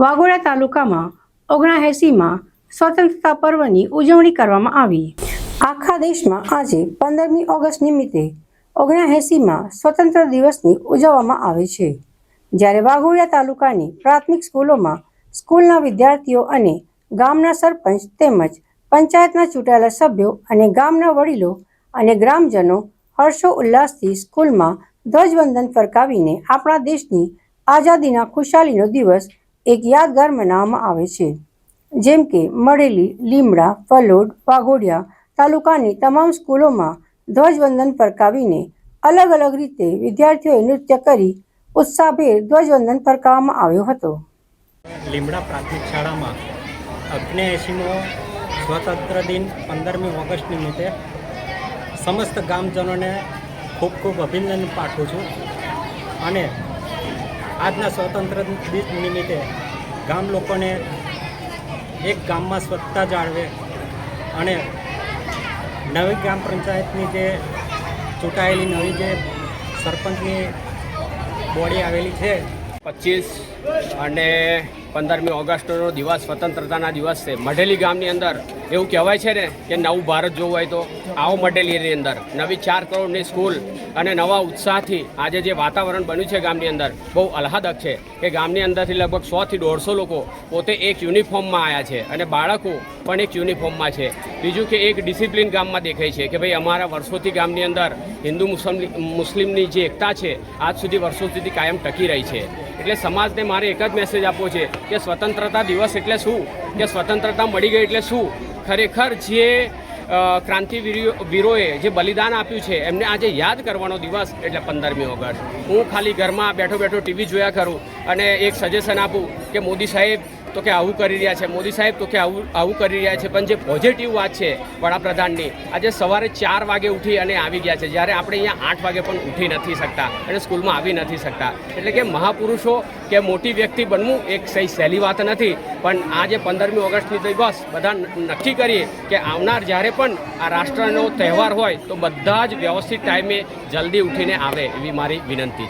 વાઘોડા તાલુકામાં ઓગણાએંસીમાં સ્વતંત્રતા પર્વની ઉજવણી કરવામાં આવી. આખા દેશમાં આજે પંદરમી ઓગસ્ટ નિમિત્તે ઓગણાએંસીમાં સ્વતંત્ર દિવસની ઉજવવામાં આવે છે. જ્યારે વાઘોડિયા તાલુકાની પ્રાથમિક સ્કૂલોમાં સ્કૂલના વિદ્યાર્થીઓ અને ગામના સરપંચ તેમજ પંચાયતના ચૂંટાયેલા સભ્યો અને ગામના વડીલો અને ગ્રામજનો હર્ષો ઉલ્લાસથી સ્કૂલમાં ધ્વજવંદન ફરકાવીને આપણા દેશની આઝાદીના ખુશાલીનો દિવસ એક યાદગાર મનાવવામાં આવે છે. જેમ કે, મળેલી લીમડા ફલોડ વાઘોડિયા તાલુકાની તમામ સ્કૂલોમાં ધ્વજવંદન ફરકાવીને અલગ અલગ રીતે વિદ્યાર્થીઓએ નૃત્ય કરી ઉત્સાહભેર ધ્વજવંદન ફરકાવવામાં આવ્યો હતો. લીમડા પ્રાથમિક શાળામાં અગ્નેએંશીમો સ્વતંત્ર દિન પંદરમી ઓગસ્ટ નિમિત્તે સમસ્ત ગામજનોને ખૂબ ખૂબ અભિનંદન પાઠવું છું. અને આજના સ્વતંત્ર દિન નિમિત્તે ગામ લોકોને એક ગામમાં સ્વચ્છતા જાળવે અને નવી ગ્રામ પંચાયતની જે ચૂંટાયેલી નવી જે સરપંચની બોડી આવેલી છે. પચીસ અને પંદરમી ઓગસ્ટનો દિવસ સ્વતંત્રતાના દિવસ છે. મઢેલી ગામની અંદર એવું કહેવાય છે ને કે નવું ભારત જોવું હોય તો આવો મટેરિયલની અંદર. નવી ચાર કરોડની સ્કૂલ અને નવા ઉત્સાહથી આજે જે વાતાવરણ બન્યું છે ગામની અંદર, બહુ આહ્લાદક છે. કે ગામની અંદરથી લગભગ સોથી દોઢસો લોકો પોતે એક યુનિફોર્મમાં આવ્યા છે અને બાળકો પણ એક યુનિફોર્મમાં છે. બીજું કે એક ડિસિપ્લિન ગામમાં દેખાય છે કે ભાઈ અમારા વર્ષોથી ગામની અંદર હિન્દુ મુસ્લિમ મુસ્લિમની જે એકતા છે, આજ સુધી વર્ષો સુધી કાયમ ટકી રહી છે. એટલે સમાજને મારે એક જ મેસેજ આપવો છે કે સ્વતંત્રતા દિવસ એટલે શું? કે સ્વતંત્રતા મળી ગઈ એટલે શું? ખરેખર જે ક્રાંતિવીરો વીરોએ જે બલિદાન આપ્યું છે, એમને આજે યાદ કરવાનો દિવસ એટલે પંદરમી ઓગસ્ટ. હું ખાલી ઘરમાં બેઠો બેઠો ટીવી જોયા કરું અને એક સજેશન આપું કે મોદી સાહેબ તો કે આવું કરી રહ્યા છે, મોદી સાહેબ તો કે આવું આવું કરી રહ્યા છે, પણ જે પોઝિટિવ વાત છે વડાપ્રધાનની, આજે સવારે ચાર વાગે ઉઠી અને આવી ગયા છે. જ્યારે આપણે અહીંયા આઠ વાગે પણ ઉઠી નથી શકતા અને સ્કૂલમાં આવી નથી શકતા. એટલે કે મહાપુરુષો કે મોટી વ્યક્તિ બનવું એક સહી સહેલી વાત નથી, પણ આજે પંદરમી ઓગસ્ટની દિવસ બધા નક્કી કરીએ કે આવનાર જ્યારે પણ આ રાષ્ટ્રનો તહેવાર હોય તો બધા જ વ્યવસ્થિત ટાઈમે જલ્દી ઉઠીને આવે એવી મારી વિનંતી છે.